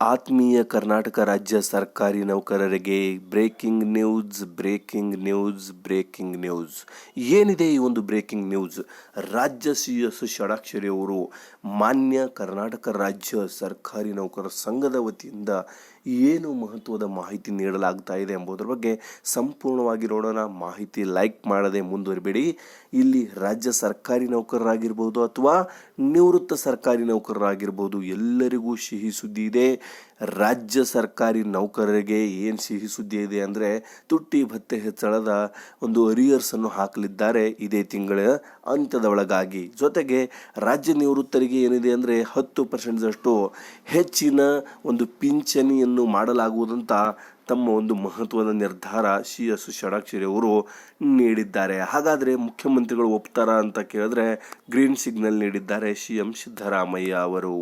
ಆತ್ಮೀಯ ಕರ್ನಾಟಕ ರಾಜ್ಯ ಸರ್ಕಾರಿ ನೌಕರರಿಗೆ breaking news breaking news breaking news. ಏನಿದೆ ಈ ಒಂದು ಬ್ರೇಕಿಂಗ್ ನ್ಯೂಸ್? ರಾಜ್ಯ ಸಿ ಎಸ್ ಷಡಾಕ್ಷರಿ ಅವರು ಮಾನ್ಯ ಕರ್ನಾಟಕ ರಾಜ್ಯ ಸರ್ಕಾರಿ ನೌಕರರ ಸಂಘದ ವತಿಯಿಂದ ಏನು ಮಹತ್ವದ ಮಾಹಿತಿ ನೀಡಲಾಗ್ತಾ ಇದೆ ಎಂಬುದರ ಬಗ್ಗೆ ಸಂಪೂರ್ಣವಾಗಿ ನೋಡೋಣ. ಮಾಹಿತಿ ಲೈಕ್ ಮಾಡದೆ ಮುಂದುವರಿಬೇಡಿ. ಇಲ್ಲಿ ರಾಜ್ಯ ಸರ್ಕಾರಿ ನೌಕರರಾಗಿರ್ಬೋದು ಅಥವಾ ನಿವೃತ್ತ ಸರ್ಕಾರಿ ನೌಕರರಾಗಿರ್ಬೋದು ಎಲ್ಲರಿಗೂ ಸಿಹಿ ಸುದ್ದಿ ಇದೆ. ರಾಜ್ಯ ಸರ್ಕಾರಿ ನೌಕರರಿಗೆ ಏನು ಸಿಹಿ ಸುದ್ದಿ ಇದೆ ಅಂದರೆ ತುಟ್ಟಿ ಭತ್ತೆ ಹೆಚ್ಚಳದ ಒಂದು ಅರಿಯರ್ಸನ್ನು ಹಾಕಲಿದ್ದಾರೆ ಇದೇ ತಿಂಗಳ ಅಂತ್ಯದ ಒಳಗಾಗಿ ಜೊತೆಗೆ ರಾಜ್ಯ ನಿವೃತ್ತರಿಗೆ ಏನಿದೆ ಅಂದರೆ ಹತ್ತು ಪರ್ಸೆಂಟ್ದಷ್ಟು ಹೆಚ್ಚಿನ ಒಂದು ಪಿಂಚಣಿಯನ್ನು ಮಾಡಲಾಗುವುದಂತ ತಮ್ಮ ಒಂದು ಮಹತ್ವದ ನಿರ್ಧಾರ ಶಿ ಎಸ್ ಷಡಾಕ್ಷರಿ ಅವರು ನೀಡಿದ್ದಾರೆ. ಹಾಗಾದರೆ ಮುಖ್ಯಮಂತ್ರಿಗಳು ಒಪ್ತಾರಾ ಅಂತ ಕೇಳಿದ್ರೆ ಗ್ರೀನ್ ಸಿಗ್ನಲ್ ನೀಡಿದ್ದಾರೆ ಸಿ ಎಂ ಸಿದ್ದರಾಮಯ್ಯ ಅವರು.